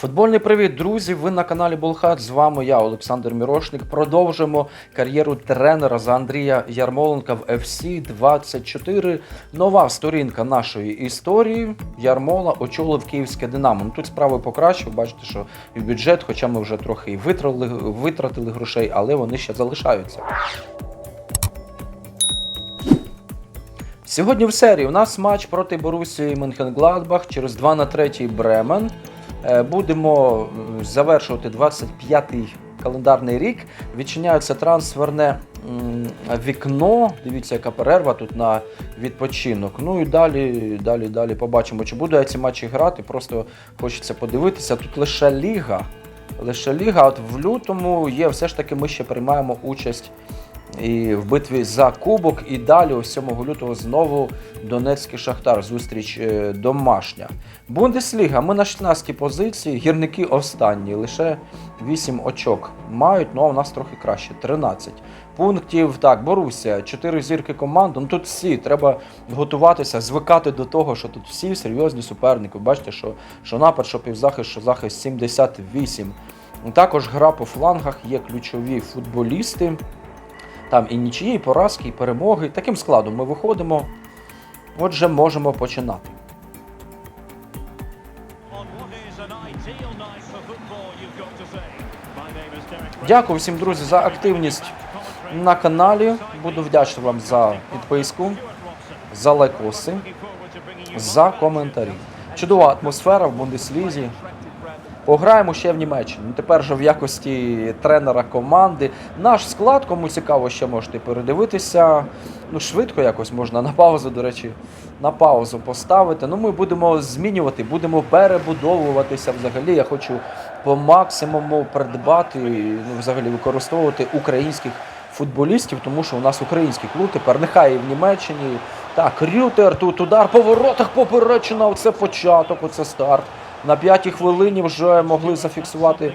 Футбольний привіт, друзі! Ви на каналі Болхат. З вами я, Олександр Мірошник. Продовжуємо кар'єру тренера за Андрія Ярмоленка в FC 24. Нова сторінка нашої історії. Ярмола очолив київське Динамо. Ну, тут справи покращив. Бачите, що і бюджет, хоча ми вже трохи і витратили, витратили грошей, але вони ще залишаються. Сьогодні в серії у нас матч проти Борусії Менхенгладбах через 2 на 3 Бремен. Е, Будемо завершувати 25-й календарний рік. Відчиняється трансферне вікно. Дивіться, яка перерва тут на відпочинок. Ну і далі, далі, далі побачимо, чи буду я ці матчі грати. Просто хочеться подивитися. Тут лише ліга. Лише ліга. От в лютому є все ж таки ми ще приймаємо участь і в битві за кубок. І далі, ось 7 лютого, знову Донецький Шахтар. Зустріч е, домашня. Бундесліга. Ми на 16-й позиції. Гірники останні. Лише 8 очок мають. Ну а у нас трохи краще. 13 пунктів. Так, Боруся, 4 зірки команди. Ну тут всі треба готуватися, звикати до того, що тут всі серйозні суперники. Бачите, що, що напад, що півзахист, що захист 78. Також гра по флангах є ключові футболісти. Там і нічиї, і поразки, і перемоги. Таким складом ми виходимо. Отже, можемо починати. Дякую всім, друзі, за активність на каналі. Буду вдячний вам за підписку, за лайкоси, за коментарі. Чудова атмосфера в Бундеслізі. Пограємо ще в Німеччині. Тепер же в якості тренера команди. Наш склад, кому цікаво, ще можете передивитися. Ну, швидко якось можна на паузу, до речі, на паузу поставити. Ну, ми будемо змінювати, будемо перебудовуватися взагалі. Я хочу по максимуму придбати, ну, взагалі використовувати українських футболістів, тому що у нас український клуб тепер нехай і в Німеччині. Так, Рютер, тут удар по воротах поперечина. Оце початок, оце старт. На п'ятій хвилині вже могли зафіксувати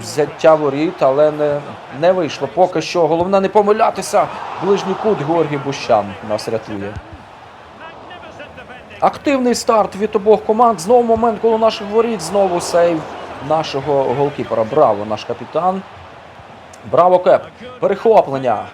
взяття воріт, але не, не вийшло. Поки що головне не помилятися. Ближній кут Георгій Бущан нас рятує. Активний старт від обох команд. Знову момент коло наших воріт. Знову сейв нашого голкіпера. Браво, наш капітан. Браво, Кеп. Перехоплення.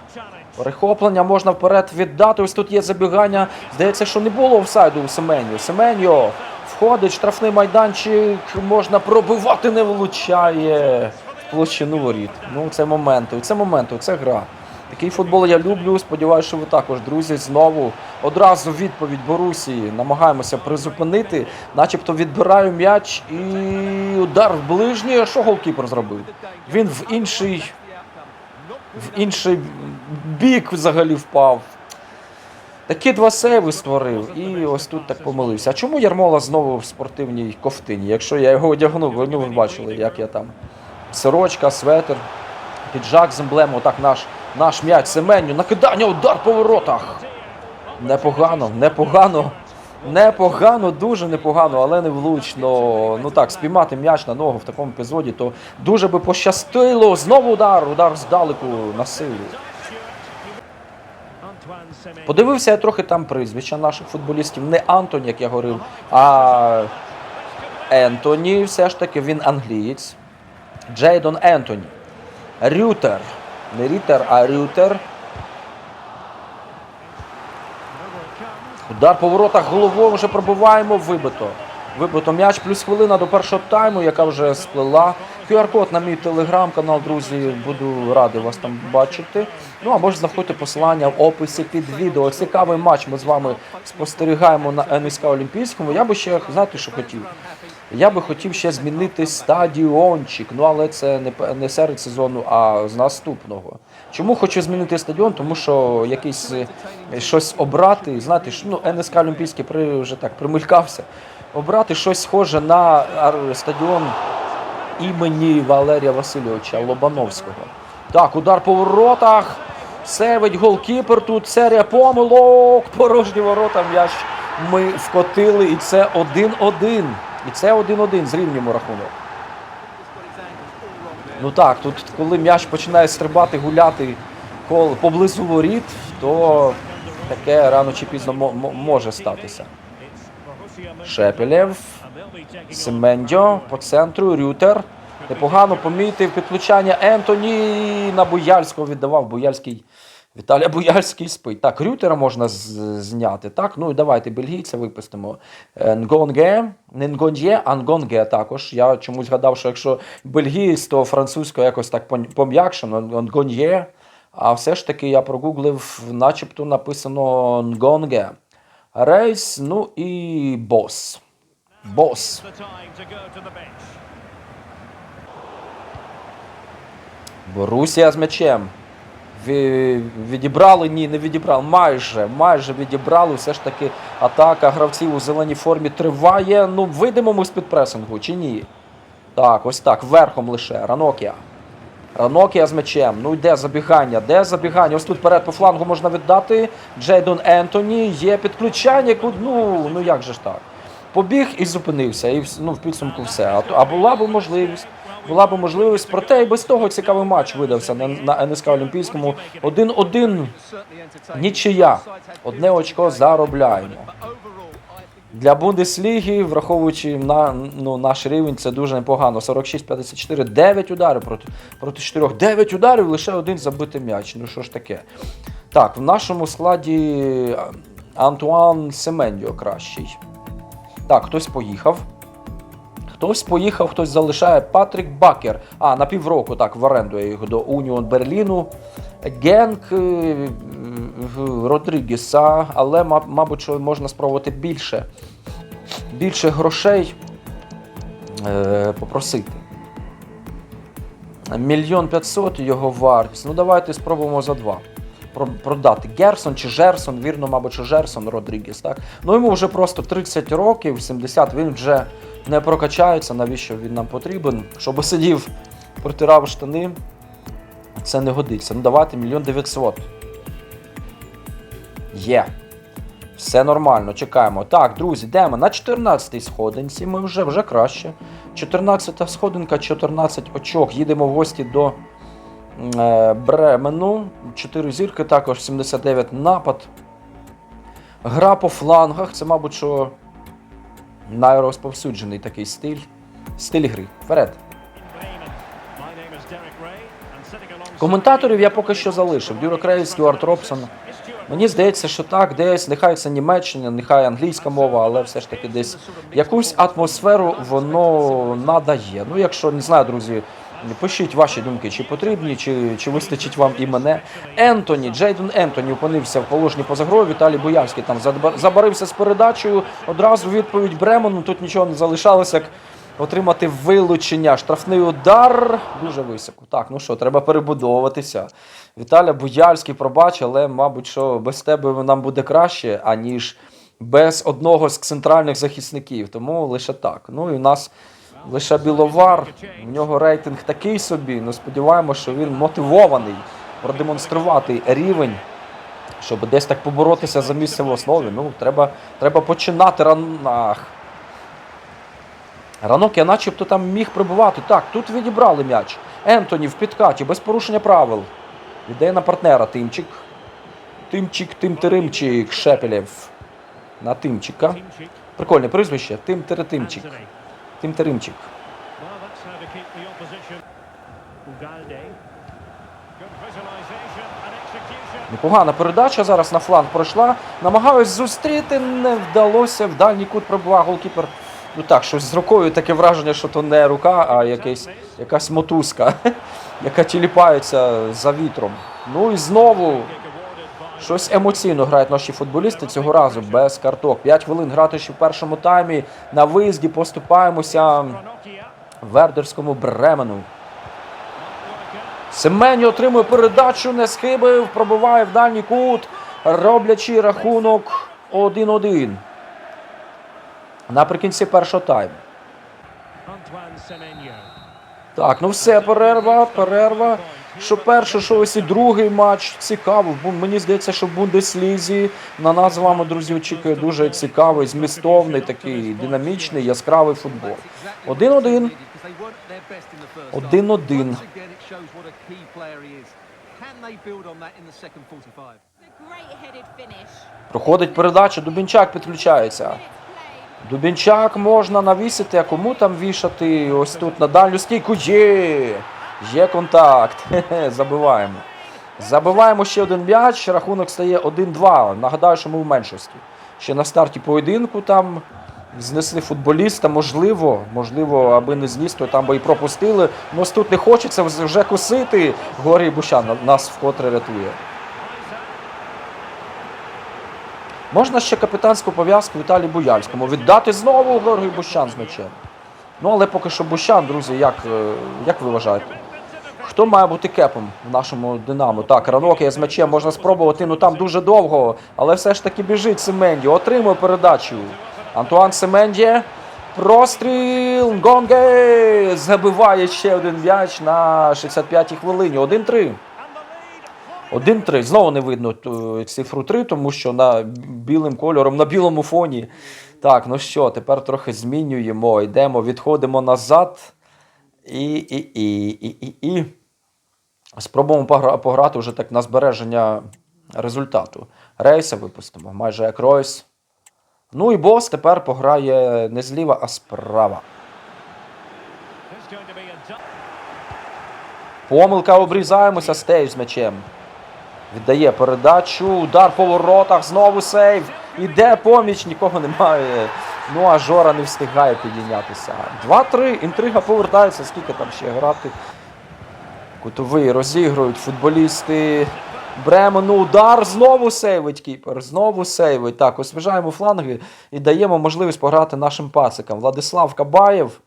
Перехоплення можна вперед віддати. Ось тут є забігання. Здається, що не було офсайду у Семеню. Семеньо входить, штрафний майданчик, можна пробивати, не влучає в площину воріт. Ну, це моменти, це моменти, це гра. Такий футбол я люблю. Сподіваюся, що ви також, друзі, знову одразу відповідь Борусії. Намагаємося призупинити, начебто відбираю м'яч і удар в ближній. Що голкіпер зробив? Він в інший в інший бік взагалі впав. Такі два сейви створив і ось тут так помилився. А чому Ярмола знову в спортивній ковтині? Якщо я його одягнув, ну ви бачили, як я там. Сорочка, светр, піджак з емблемою. Отак наш, наш м'яч Семеню. Накидання, удар по воротах. Непогано, непогано. Непогано, дуже непогано, але не влучно. Ну так, спіймати м'яч на ногу в такому епізоді, то дуже би пощастило. Знову удар, удар здалеку на силу. Подивився я трохи там прізвища наших футболістів. Не Антоні, як я говорив, а Ентоні. Все ж таки він англієць. Джейдон Ентоні. Рютер. Не Рітер, а Рютер. Удар по воротах головою вже пробиваємо. Вибито. Вибито м'яч плюс хвилина до першого тайму, яка вже сплила. QR-код на мій телеграм-канал, друзі. Буду радий вас там бачити. Ну або ж знаходьте посилання в описі під відео. Цікавий матч. Ми з вами спостерігаємо на НСК Олімпійському. Я би ще знаєте, що хотів. Я би хотів ще змінити стадіончик. Ну але це не, не серед сезону, а з наступного. Чому хочу змінити стадіон? Тому що якийсь е, щось обрати. Знаєте, ну НСК Олімпійський при вже так примелькався. Обрати щось схоже на стадіон імені Валерія Васильовича Лобановського. Так, удар по воротах. Севить голкіпер. Тут серія помилок. Порожні ворота. М'яч ми вкотили. І це 1-1. І це 1-1. Зрівнюємо рахунок. Ну так, тут коли м'яч починає стрибати, гуляти кол- поблизу воріт, то таке рано чи пізно мо- мо- може статися. Шепелєв. Семендьо по центру, Рютер. Непогано помітив підключання Ентоні на Буяльського віддавав. Буяльський. Віталія Буяльський спить. Так, Рютера можна зняти. Так, ну і давайте бельгійця випустимо. Е, Нгонге, не Нгон'є, а також. Я чомусь гадав, що якщо бельгієць, то французько якось так пом'якшено. Нгон'є. А все ж таки я прогуглив, начебто написано Нгонге. Рейс, ну і бос. Бос. Борусія з м'ячем. Ві- Відібрали, ні, не відібрали. Майже, майже відібрали. Все ж таки атака гравців у зеленій формі триває. Ну, вийдемо ми з-під пресингу чи ні? Так, ось так, верхом лише. Ранокія. Ранокія з м'ячем. Ну йде забігання. Де забігання? Ось тут вперед по флангу можна віддати. Джейдон Ентоні. Є підключання. Ну, ну як же ж так? Побіг і зупинився. І ну, в підсумку все. А, а була б можливість. Була б можливість, проте і без того цікавий матч видався на, на НСК Олімпійському. 1-1. Нічия. Одне очко заробляємо. Для Бундесліги, враховуючи на, ну, наш рівень, це дуже непогано. 46-54, 9 ударів проти, проти 4. 9 ударів, лише один забитий м'яч. Ну що ж таке? Так, в нашому складі Антуан Семендіо кращий. Так, хтось поїхав. Хтось поїхав, хтось залишає. Патрік Бакер. А, на півроку так, в оренду я його до Уніон Берліну. Генк е, в Родрігеса, але, мабуть, можна спробувати більше. Більше грошей е, попросити. Мільйон п'ятсот його вартість. Ну, давайте спробуємо за два. Про- Продати Герсон чи Жерсон, вірно, мабуть, що Жерсон Родрігес, так? Ну йому вже просто 30 років, 70, він вже не прокачається, навіщо він нам потрібен. Щоб сидів, протирав штани, це не годиться. Ну давайте мільйон дев'ятсот. Є. Все нормально, чекаємо. Так, друзі, йдемо на 14-й сходинці. Ми вже вже краще. 14-та сходинка, 14 очок. Їдемо в гості до Бремену. 4 зірки, також 79 напад. Гра по флангах. Це, мабуть, що найрозповсюджений такий стиль. Стиль гри. Вперед. Коментаторів я поки що залишив. Дюро Крей, Стюарт Робсон. Мені здається, що так, десь нехай це Німеччина, нехай англійська мова, але все ж таки десь якусь атмосферу воно надає. Ну, якщо не знаю, друзі, пишіть ваші думки, чи потрібні, чи, чи вистачить вам і мене. Ентоні, Джейден Ентоні опинився в положенні поза грою. Віталій Боярський там забарився з передачею. Одразу відповідь Бремену. Тут нічого не залишалося, як отримати вилучення. Штрафний удар дуже високо. Так, ну що, треба перебудовуватися. Віталя Буяльський, пробач, але, мабуть, що без тебе нам буде краще, аніж без одного з центральних захисників. Тому лише так. Ну і у нас лише Біловар. У нього рейтинг такий собі. Ну сподіваємося, що він мотивований продемонструвати рівень. Щоб десь так поборотися за місце в основі, ну треба, треба починати ран... Ах. Ранок я начебто там міг прибувати. Так, тут відібрали м'яч. Ентоні в підкаті, без порушення правил. Йде на партнера Тимчик. Тимчик, Тим-Теримчик, Шепелєв. На Тимчика. Прикольне прізвище. Тим-Теретимчик. Anthony. And execution. Непогана передача зараз на фланг пройшла. Намагаюсь зустріти, не вдалося. В дальній кут пробував голкіпер. Ну так, щось з рукою таке враження, що то не рука, а якась, якась мотузка, яка тіліпається за вітром. Ну і знову щось емоційно грають наші футболісти цього разу без карток. 5 хвилин грати ще в першому таймі. На виїзді поступаємося Вердерському Бремену. Семені отримує передачу, не схибив, пробиває в дальній кут, роблячи рахунок 1-1. Наприкінці першого тайму. Так, ну все, перерва, перерва. Що перший, що ось і другий матч. Цікаво. Мені здається, що в Бундеслізі на нас з вами, друзі, очікує дуже цікавий, змістовний, такий динамічний, яскравий футбол. 1-1. 1-1. A great headed finish. Проходить передача, Дубінчак підключається. Дубінчак можна навісити, а кому там вішати? Ось тут на дальню стійку. Є! Є контакт. Забиваємо. Забиваємо ще один м'яч, рахунок стає 1-2. Нагадаю, що ми в меншості. Ще на старті поєдинку там знесли футболіста, можливо, можливо, аби не зніс, то там би і пропустили. Ну, ось тут не хочеться вже косити. Горій Бущан нас вкотре рятує. Можна ще капітанську пов'язку Віталій Буяльському віддати знову Георгію Бущан з м'ячем. Ну, але поки що Бущан, друзі, як, е, як ви вважаєте? Хто має бути кепом в нашому Динамо? Так, ранок є з м'ячем, можна спробувати, ну там дуже довго, але все ж таки біжить Семенді, отримує передачу. Антуан Семенді. Простріл! Гонге! Забиває ще один м'яч на 65-й хвилині. 1-3. 1-3. Знову не видно цифру 3, тому що на білим кольором, на білому фоні. Так, ну що, тепер трохи змінюємо, йдемо, відходимо назад. І, і, і, і, і, і. Спробуємо погра- пограти вже так на збереження результату. Рейса випустимо, майже як Ройс. Ну і бос тепер пограє не зліва, а справа. Помилка обрізаємося, стейв з м'ячем. Віддає передачу, удар по воротах, знову сейв. Іде поміч, нікого немає. Ну а Жора не встигає підійнятися. 2-3, інтрига повертається, скільки там ще грати. Кутовий розігрують футболісти. Бремену удар, знову сейвить кіпер, знову сейвить. Так, освіжаємо фланги і даємо можливість пограти нашим пасикам. Владислав Кабаєв.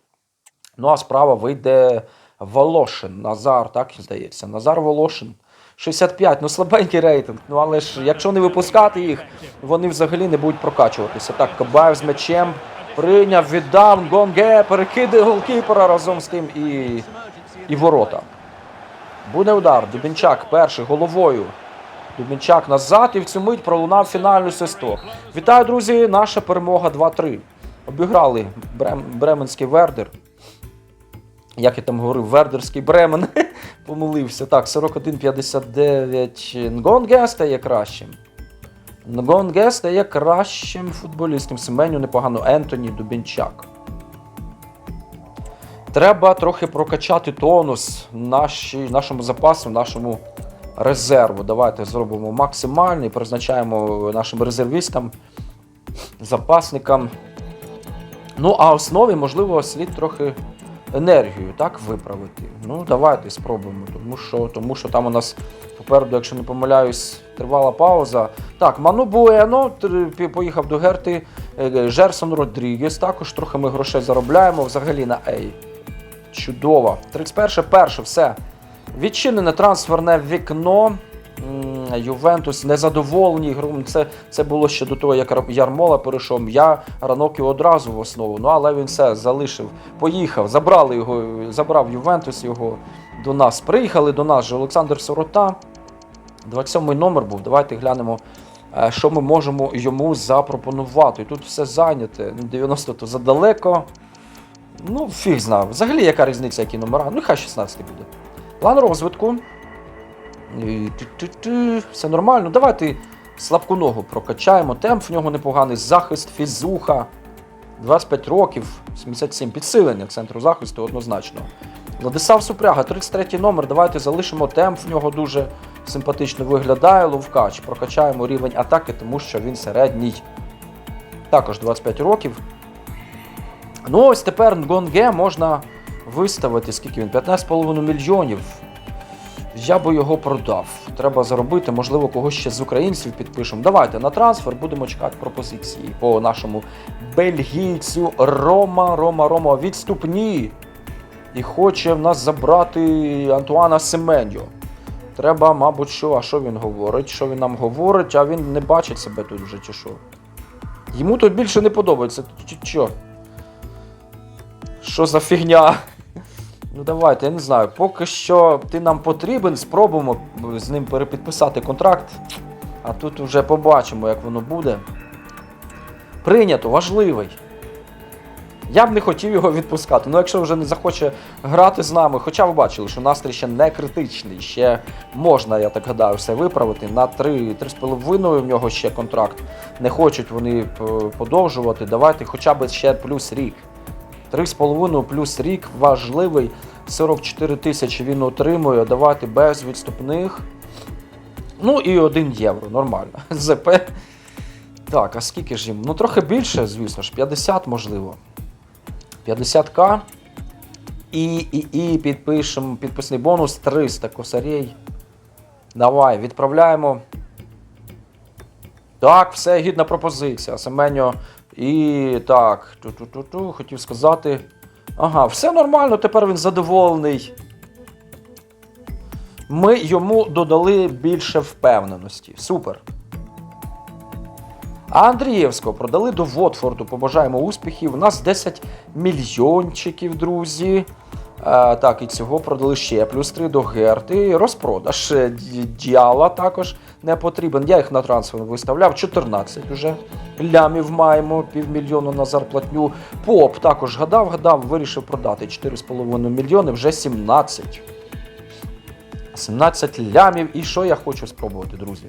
Ну а справа вийде Волошин. Назар, так здається. Назар Волошин. 65, ну слабенький рейтинг. Ну але ж якщо не випускати їх, вони взагалі не будуть прокачуватися. Так, Кабаєв з м'ячем прийняв, віддав, Гонге, перекиди голкіпера разом з тим і, і ворота. Буде удар. Дубінчак перший головою. Дубінчак назад і в цю мить пролунав фінальний свисток. Вітаю, друзі! Наша перемога 2-3. Обіграли Брем, Бременський Вердер. Як я там говорив, Вердерський Бремен. Помилився. Так, 41-59. Нгонге стає кращим. Нгонге стає кращим футболістом. Семеню непогано. Ентоні Дубінчак. Треба трохи прокачати тонус наші, нашому запасу, нашому резерву. Давайте зробимо максимальний, призначаємо нашим резервістам, запасникам. Ну, а основі, можливо, слід трохи енергію так виправити. Ну, давайте спробуємо, тому що, тому що там у нас попереду, якщо не помиляюсь, тривала пауза. Так, Ману Буено поїхав до Герти. Е, Жерсон Родрігес. Також трохи ми грошей заробляємо взагалі на Ей. Чудово. 31 перше, все. Відчинене трансферне вікно. Ювентус незадоволені. гром. Це, це було ще до того, як Ярмола перейшов. Я Раноків одразу в основу. Ну але він все залишив. Поїхав, забрали його, забрав Ювентус його до нас. Приїхали до нас же Олександр Сорота. 27-й номер був. Давайте глянемо, е, що ми можемо йому запропонувати. Тут все зайняте. Ну, 90 то задалеко. Ну, фіг знав. Взагалі, яка різниця, які номера? Ну, хай 16 буде. План розвитку. Все нормально. Давайте слабку ногу прокачаємо. Темп в нього непоганий. Захист, фізуха. 25 років, 77. Підсилення центру захисту однозначно. Владислав Супряга, 33 номер. Давайте залишимо темп. В нього дуже симпатично виглядає. Ловкач. Прокачаємо рівень атаки, тому що він середній. Також 25 років. Ну, ось тепер Нгонге можна виставити, скільки він? 15,5 мільйонів. Я би його продав. Треба заробити, можливо, когось ще з українців підпишемо. Давайте на трансфер будемо чекати пропозиції по нашому бельгійцю Рома, Рома, Рома відступні. І хоче в нас забрати Антуана Семеньо. Треба, мабуть, що, а що він говорить? Що він нам говорить, а він не бачить себе тут вже, чи що? Йому тут більше не подобається. Чи що? Що за фігня? Ну давайте, я не знаю. Поки що ти нам потрібен, спробуємо з ним перепідписати контракт. А тут вже побачимо, як воно буде. Прийнято, важливий. Я б не хотів його відпускати. Ну, якщо вже не захоче грати з нами, хоча ви бачили, що настрій ще не критичний, ще можна, я так гадаю, все виправити. На 3-3,5 в нього ще контракт. Не хочуть вони подовжувати. Давайте хоча б ще плюс рік. 3,5 плюс рік важливий. 44 тисячі він отримує. Давайте без відступних. Ну і 1 євро, нормально. ЗП. Так, а скільки ж їм? Ну трохи більше, звісно ж, 50 можливо. 50к. І, і, і підпишемо підписний бонус 300 косарей. Давай, відправляємо. Так, все, гідна пропозиція. Семеньо. І так, ту-ту-ту-ту, хотів сказати. Ага, все нормально, тепер він задоволений. Ми йому додали більше впевненості. Супер. А Андрієвського продали до Вотфорду. Побажаємо успіхів. У нас 10 мільйончиків, друзі. Е, так, і цього продали ще. Плюс 3 до Герти. Розпродаж е, діала також не потрібен. Я їх на трансфер виставляв. 14 уже лямів маємо, півмільйону на зарплатню. Поп також гадав, гадав, вирішив продати 4,5 мільйони, вже 17. 17 лямів. І що я хочу спробувати, друзі?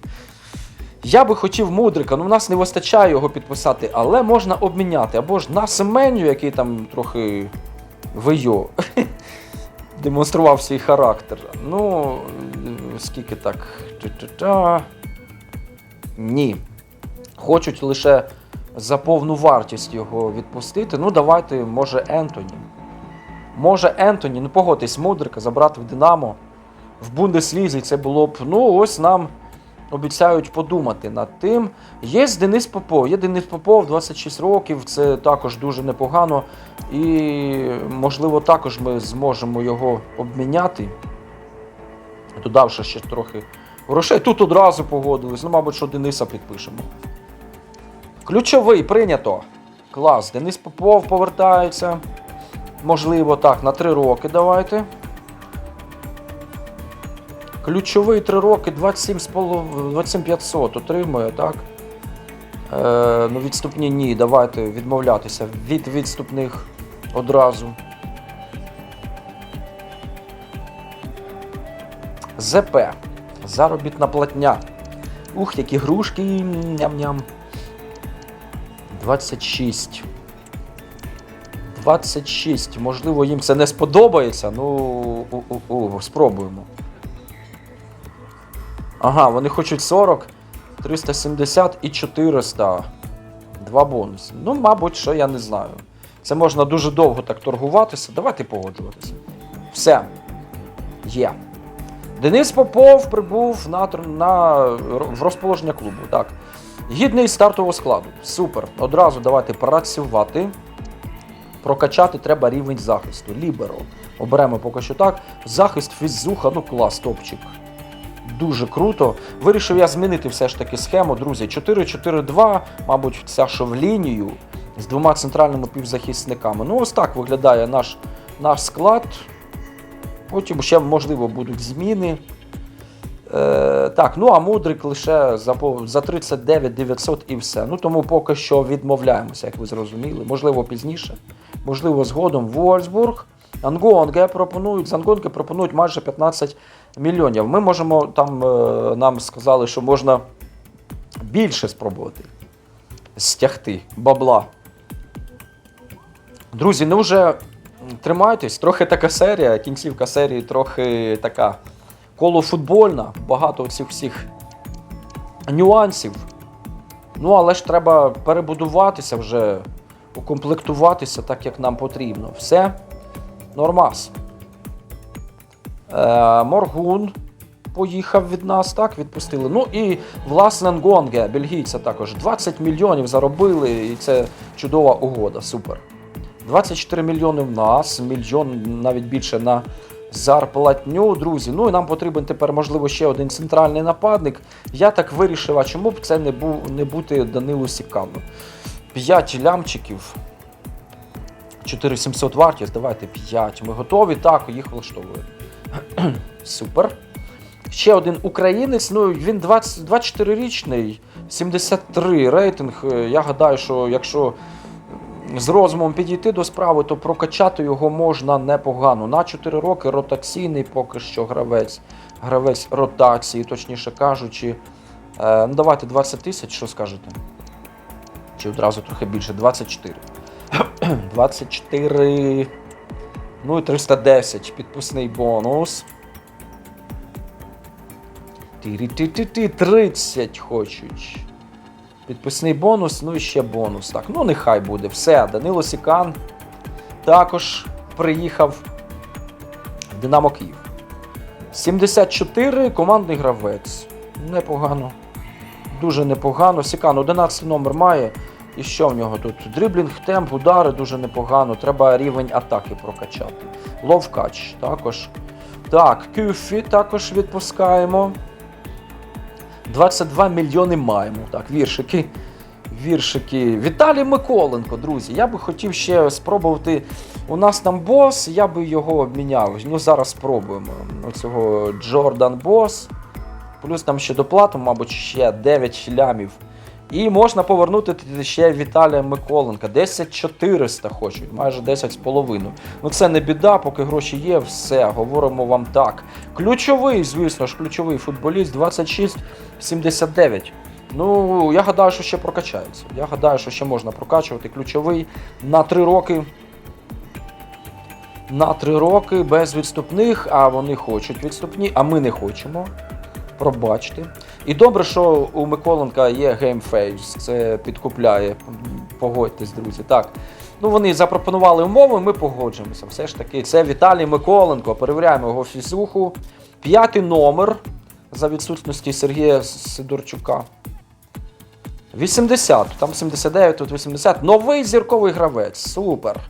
Я би хотів мудрика, ну в нас не вистачає його підписати, але можна обміняти. Або ж на Семеню, який там трохи вийо демонстрував свій характер. Ну, скільки так. Ні. Хочуть лише за повну вартість його відпустити. Ну, давайте, може, Ентоні. Може, Ентоні, ну погодьтесь, мудрика забрати в Динамо. В Бундеслізі це було б, ну, ось нам обіцяють подумати над тим. Є Денис Попов. Є Денис Попов, 26 років, це також дуже непогано. І, можливо, також ми зможемо його обміняти, додавши ще трохи грошей. Тут одразу погодились. Ну, мабуть, що Дениса підпишемо. Ключовий прийнято. Клас. Денис Попов повертається. Можливо, так, на 3 роки давайте. Ключовий 3 роки 27 27500 отримує, так? Е, ну, відступні ні, давайте відмовлятися від відступних одразу. ЗП. Заробітна платня. Ух, які грушки. Ням-ням. 26. 26. Можливо, їм це не сподобається. Ну, у-у-у, спробуємо. Ага, вони хочуть 40, 370 і 400. Два бонуси. Ну, мабуть, що я не знаю. Це можна дуже довго так торгуватися. Давайте погоджуватися. Все. Є. Денис Попов прибув на, на, в розположення клубу. Так. Гідний стартового складу. Супер. Одразу давайте працювати. Прокачати треба рівень захисту. Ліберо. Оберемо поки що так. Захист фізуха, ну клас, топчик. Дуже круто. Вирішив я змінити все ж таки схему, друзі. 4-4-2, мабуть, ця що в лінію з двома центральними півзахисниками. Ну, ось так виглядає наш, наш склад. Потім ще, можливо, будуть зміни. Е, так, ну а мудрик лише за, за 39 900 і все. Ну тому поки що відмовляємося, як ви зрозуміли. Можливо, пізніше. Можливо, згодом Вольсбург. Ангонге пропонують, з Ангонге пропонують майже 15 мільйонів. Ми можемо там, е, нам сказали, що можна більше спробувати стягти бабла. Друзі, ну вже тримайтесь, трохи така серія, кінцівка серії трохи така колофутбольна, багато цих всіх нюансів. Ну, але ж треба перебудуватися вже, укомплектуватися так, як нам потрібно. Все. Нормас. Е, Моргун поїхав від нас, так, відпустили. Ну і власне Нгонге, бельгійця також. 20 мільйонів заробили, і це чудова угода. Супер. 24 мільйони в нас, мільйон навіть більше на зарплатню, друзі. Ну і нам потрібен тепер, можливо, ще один центральний нападник. Я так вирішив, а чому б це не, бу, не бути Данилу Сікану? 5 лямчиків. 4700 вартість, давайте 5. Ми готові, так, їх влаштовує. Супер. Ще один українець, ну він 20, 24-річний, 73 рейтинг. Е, Я гадаю, що якщо з розумом підійти до справи, то прокачати його можна непогано. На 4 роки ротаційний поки що гравець. Гравець ротації, точніше кажучи. Е, ну, давайте 20 тисяч, що скажете? Чи одразу трохи більше? 24. 24. Ну і 310. Підписний бонус. 30 хочуть. Підписний бонус, ну і ще бонус. Так, ну нехай буде. Все, Данило Сікан також приїхав в Динамо Київ. 74 командний гравець. Непогано. Дуже непогано. Сікан 11 номер має. І що в нього тут? Дриблінг, темп, удари дуже непогано. Треба рівень атаки прокачати. Ловкач також. Так, Кюфі також відпускаємо. 22 мільйони маємо. Так, віршики. Віршики. Віталій Миколенко, друзі. Я би хотів ще спробувати. У нас там бос, я би його обміняв. Ну, зараз спробуємо. Оцього Джордан Бос. Плюс там ще доплату, мабуть, ще 9 лямів. І можна повернути ще Віталія Миколенка. 10 400 хочуть, майже 10 з половиною. Ну це не біда, поки гроші є, все, говоримо вам так. Ключовий, звісно ж, ключовий футболіст 26-79. Ну, я гадаю, що ще прокачається. Я гадаю, що ще можна прокачувати. Ключовий на 3 роки. На 3 роки без відступних, а вони хочуть відступні, а ми не хочемо. Пробачте. І добре, що у Миколенка є геймфейс, це підкупляє. Погодьтесь, друзі. Так. Ну, вони запропонували умови, ми погоджуємося. Все ж таки, це Віталій Миколенко. Перевіряємо його фізуху. П'ятий номер за відсутності Сергія Сидорчука. 80, там 79, тут 80. Новий зірковий гравець. Супер.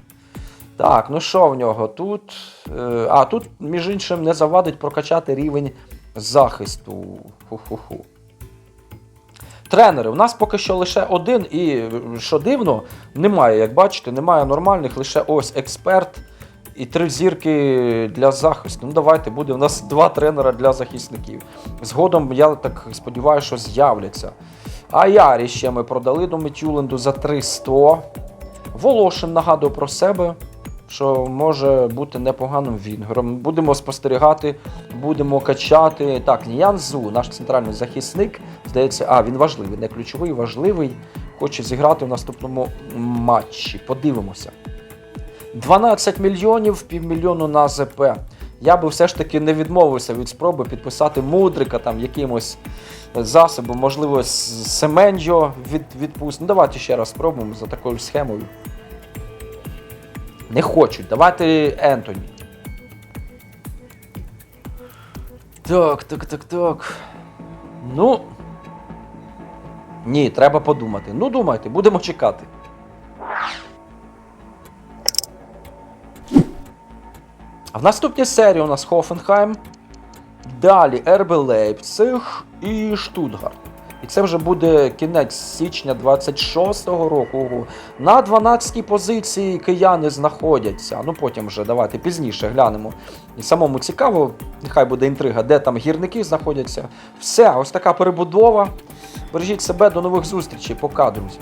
Так, ну що в нього тут? Е, А, тут, між іншим, не завадить прокачати рівень захисту. Ху-ху-ху. Тренери, у нас поки що лише один, і що дивно, немає, як бачите, немає нормальних, лише ось експерт і три зірки для захисту. Ну, давайте буде. У нас два тренера для захисників. Згодом, я так сподіваюся, що з'являться. А Ярі ще ми продали до Метюленду за 300. Волошин нагадує про себе, що може бути непоганим вінгером. Будемо спостерігати, будемо качати. Так, Ніян Зу, наш центральний захисник, здається, а він важливий, не ключовий, важливий. Хоче зіграти в наступному матчі. Подивимося. 12 мільйонів, півмільйону на ЗП. Я би все ж таки не відмовився від спроби підписати мудрика там якимось засобом, можливо, Семенджо від, відпуст. Ну, давайте ще раз спробуємо за такою схемою. Не хочуть. Давайте Ентоні. Так, так, так, так. Ну. Ні, треба подумати. Ну, думайте, будемо чекати. А в наступній серії у нас Хофенхайм. Далі РБ Лейпциг і Штутгарт. Це вже буде кінець січня 26-го року. На 12-й позиції кияни знаходяться. Ну потім вже давайте пізніше глянемо. І самому цікаво, нехай буде інтрига, де там гірники знаходяться. Все, ось така перебудова. Бережіть себе, до нових зустрічей. Пока, друзі.